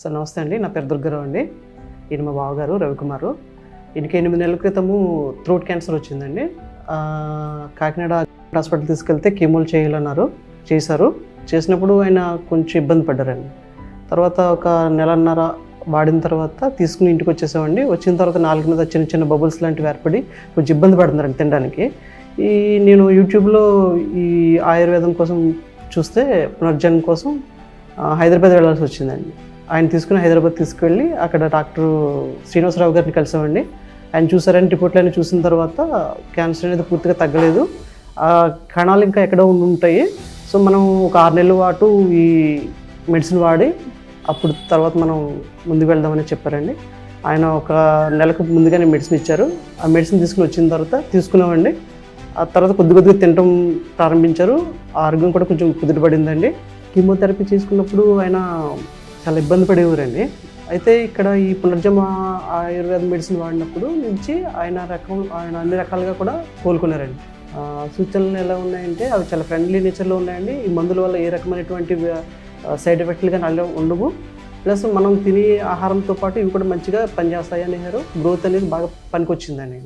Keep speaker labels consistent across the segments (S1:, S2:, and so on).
S1: Sir నమస్తే అండి. నా పేరు దుర్గారావు అండి. ఈయన మా బావగారు రవికుమారు. ఈయనకి ఎనిమిది నెలల క్రితము థ్రోట్ క్యాన్సర్ వచ్చిందండి. కాకినాడ హాస్పిటల్ తీసుకెళ్తే కీమోలు చేయాలన్నారు చేశారు. చేసినప్పుడు ఆయన కొంచెం ఇబ్బంది పడ్డారండి. తర్వాత ఒక నెలన్నర వాడిన తర్వాత తీసుకుని ఇంటికి వచ్చేసామండి. వచ్చిన తర్వాత నాలుగు మీద చిన్న చిన్న బబుల్స్ లాంటివి ఏర్పడి కొంచెం ఇబ్బంది పడుతున్నారండి తినడానికి. ఈ నేను యూట్యూబ్లో ఈ ఆయుర్వేదం కోసం చూస్తే పునర్జన్మ కోసం హైదరాబాద్ వెళ్ళాల్సి వచ్చిందండి. ఆయన తీసుకుని హైదరాబాద్ తీసుకువెళ్ళి అక్కడ డాక్టర్ శ్రీనివాసరావు గారిని కలిసామండి. ఆయన చూసారని రిపోర్ట్లన్నీ చూసిన తర్వాత క్యాన్సర్ అనేది పూర్తిగా తగ్గలేదు. ఆ కణాలు ఇంకా ఎక్కడో ఉంటాయి. సో మనం ఒక ఆరు నెలల పాటు ఈ మెడిసిన్ వాడి అప్పుడు తర్వాత మనం ముందుకు వెళ్దామని చెప్పారండి. ఆయన ఒక నెలకు ముందుగానే మెడిసిన్ ఇచ్చారు. ఆ మెడిసిన్ తీసుకుని వచ్చిన తర్వాత తీసుకున్నామండి. ఆ తర్వాత కొద్ది కొద్దిగా తినటం ప్రారంభించారు. ఆరోగ్యం కూడా కొంచెం కుదిరిపడిందండి కీమోథెరపీ చేసుకున్నప్పుడు ఆయన చాలా ఇబ్బంది పడేవారండి. అయితే ఇక్కడ ఈ పునర్జమ ఆయుర్వేద మెడిసిన్ వాడినప్పుడు నుంచి ఆయన రకం ఆయన అన్ని రకాలుగా కూడా కోలుకున్నారండి. సూచనలు ఎలా ఉన్నాయంటే అవి చాలా ఫ్రెండ్లీ నేచర్లో ఉన్నాయండి. ఈ మందుల వల్ల ఏ రకమైనటువంటి సైడ్ ఎఫెక్ట్లు కానీ అలా ఉండవు. ప్లస్ మనం తినే ఆహారంతో పాటు ఇవి కూడా మంచిగా పనిచేస్తాయి అనేసారు గ్రోత్ అనేది బాగా పనికొచ్చిందండి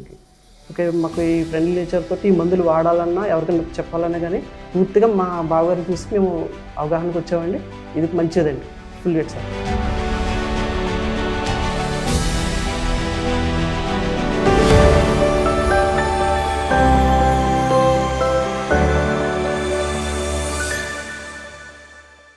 S1: ఓకే మాకు ఈ ఫ్రెండ్లీ నేచర్ తోటి ఈ మందులు వాడాలన్నా ఎవరికైనా చెప్పాలన్నా కానీ పూర్తిగా మా బావగారిని చూసి మేము అవగాహనకు వచ్చామండి. ఇది మంచిదండి. will be.